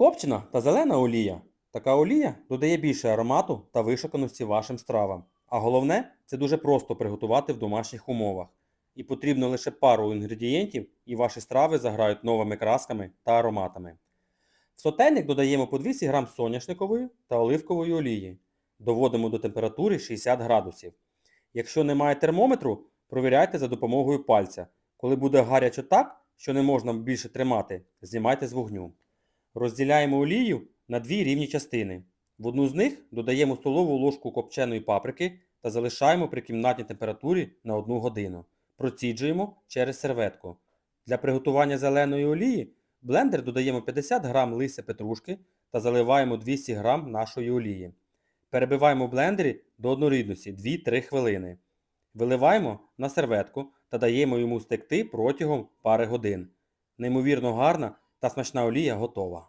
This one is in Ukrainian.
Копчена та зелена олія. Така олія додає більше аромату та вишуканості вашим стравам. А головне, це дуже просто приготувати в домашніх умовах. І потрібно лише пару інгредієнтів, і ваші страви заграють новими красками та ароматами. В сотейник додаємо по 200 г соняшникової та оливкової олії. Доводимо до температури 60 градусів. Якщо немає термометру, провіряйте за допомогою пальця. Коли буде гаряче так, що не можна більше тримати, знімайте з вогню. Розділяємо олію на дві рівні частини. В одну з них додаємо столову ложку копченої паприки та залишаємо при кімнатній температурі на 1 годину. Проціджуємо через серветку. Для приготування зеленої олії в блендер додаємо 50 г листя петрушки та заливаємо 200 г нашої олії. Перебиваємо в блендері до однорідності 2-3 хвилини. Виливаємо на серветку та даємо йому стекти протягом пари годин. Неймовірно гарна та смачна олія готова.